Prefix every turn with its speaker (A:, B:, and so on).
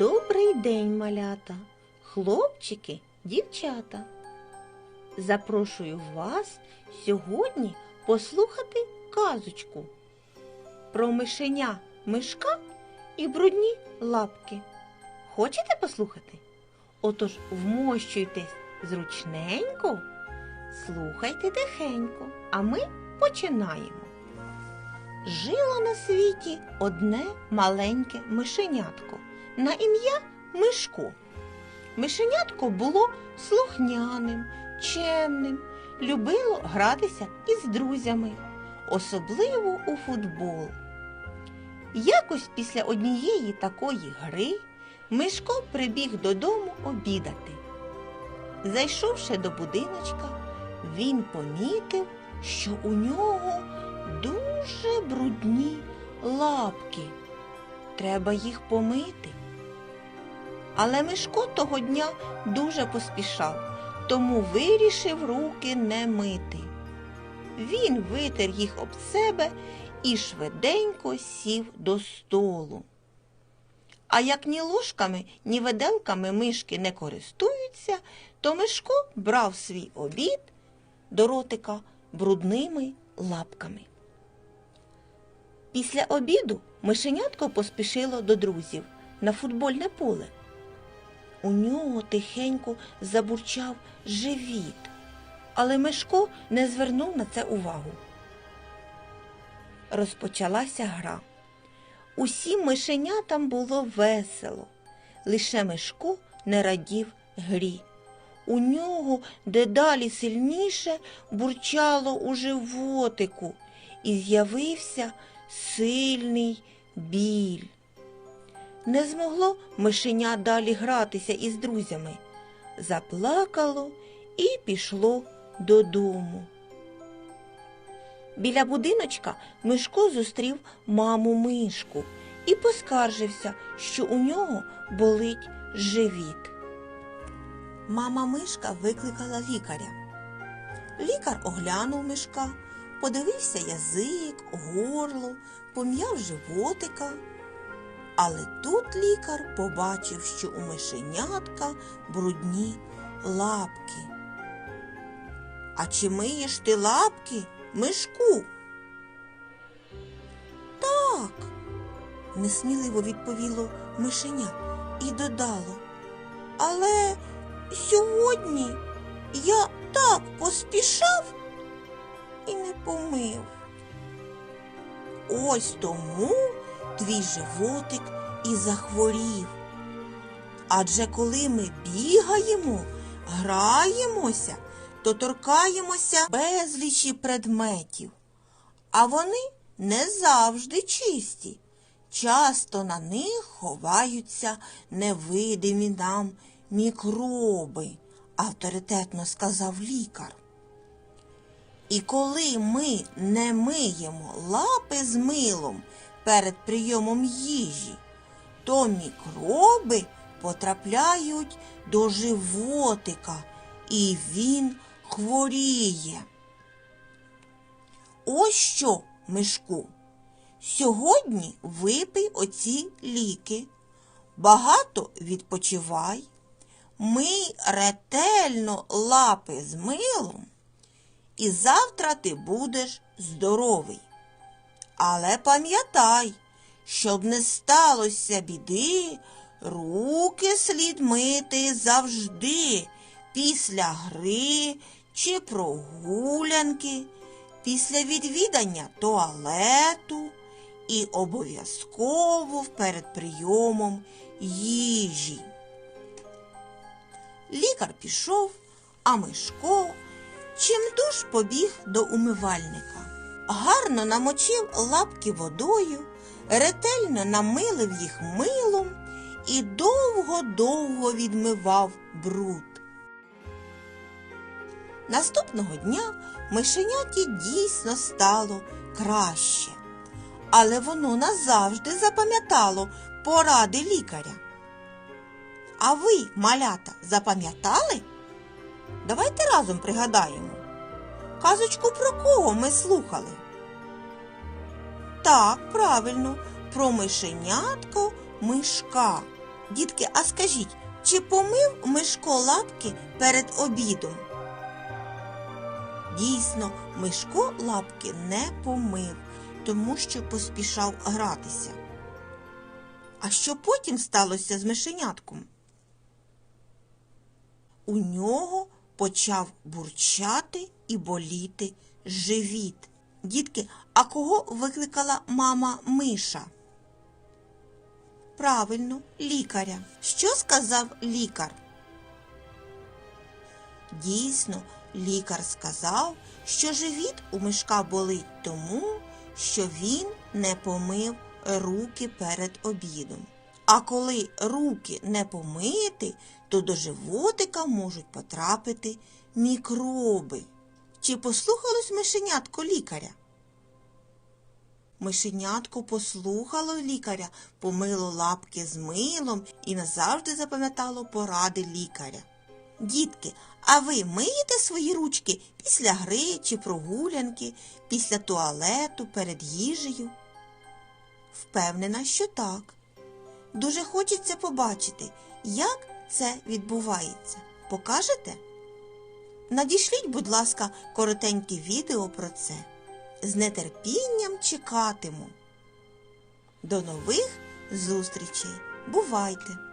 A: Добрий день, малята, хлопчики, дівчата. Запрошую вас сьогодні послухати казочку про мишеня мишка і брудні лапки. Хочете послухати? Отож вмощуйтесь зручненько, слухайте тихенько, а ми починаємо. Жило на світі одне маленьке мишенятко на ім'я Мишко. Мишенятко було слухняним, чемним, любило гратися із друзями, особливо у футбол. Якось після однієї такої гри Мишко прибіг додому обідати. Зайшовши до будиночка, він помітив, що у нього дуже брудні лапки. Треба їх помити. Але Мишко того дня дуже поспішав, тому вирішив руки не мити. Він витер їх об себе і швиденько сів до столу. А як ні ложками, ні виделками мишки не користуються, то Мишко брав свій обід до ротика брудними лапками. Після обіду мишенятко поспішило до друзів на футбольне поле. У нього тихенько забурчав живіт, але Мишко не звернув на це увагу. Розпочалася гра. Усім мишенятам було весело, лише Мишко не радів грі. У нього дедалі сильніше бурчало у животику і з'явився сильний біль. Не змогло мишеня далі гратися із друзями. Заплакало і пішло додому. Біля будиночка Мишко зустрів маму мишку і поскаржився, що у нього болить живіт. Мама мишка викликала лікаря. Лікар оглянув мишка, подивився язик, горло, пом'яв животика. Але тут лікар побачив, що у мишенятка брудні лапки. А чи миєш ти лапки, мишку? Так, несміливо відповіло мишеня і додало. Але сьогодні я так поспішав і не помив. Ось тому твій животик і захворів. Адже коли ми бігаємо, граємося, то торкаємося безлічі предметів, а вони не завжди чисті. Часто на них ховаються невидимі нам мікроби, авторитетно сказав лікар. І коли ми не миємо лапи з милом перед прийомом їжі, то мікроби потрапляють до животика і він хворіє. Ось що, Мишку, сьогодні випий оці ліки, багато відпочивай, мий ретельно лапи з милом, і завтра ти будеш здоровий. Але пам'ятай, щоб не сталося біди, руки слід мити завжди після гри чи прогулянки, після відвідання туалету і обов'язково перед прийомом їжі. Лікар пішов, а Мишко чимдуж побіг до умивальника гарно намочив лапки водою, ретельно намилив їх милом і довго-довго відмивав бруд. Наступного дня мишеняті дійсно стало краще, але воно назавжди запам'ятало поради лікаря. А ви, малята, запам'ятали? Давайте разом пригадаємо. Казочку про кого ми слухали? Так, правильно, про мишенятко мишка. Дітки, а скажіть, чи помив Мишко лапки перед обідом? Дійсно, Мишко лапки не помив, тому що поспішав гратися. А що потім сталося з мишенятком? У нього почав бурчати і боліти живіт. Дітки, а кого викликала мама Миша? Правильно, лікаря. Що сказав лікар? Дійсно, лікар сказав, що живіт у мишка болить тому, що він не помив руки перед обідом. А коли руки не помити, то до животика можуть потрапити мікроби. Чи послухалось мишенятко лікаря? Мишенятко послухало лікаря, помило лапки з милом і назавжди запам'ятало поради лікаря. Дітки, а ви миєте свої ручки після гри чи прогулянки, після туалету, перед їжею? Впевнена, що так. Дуже хочеться побачити, як це відбувається. Покажете? Надішліть, будь ласка, коротеньке відео про це. З нетерпінням чекатиму. До нових зустрічей. Бувайте!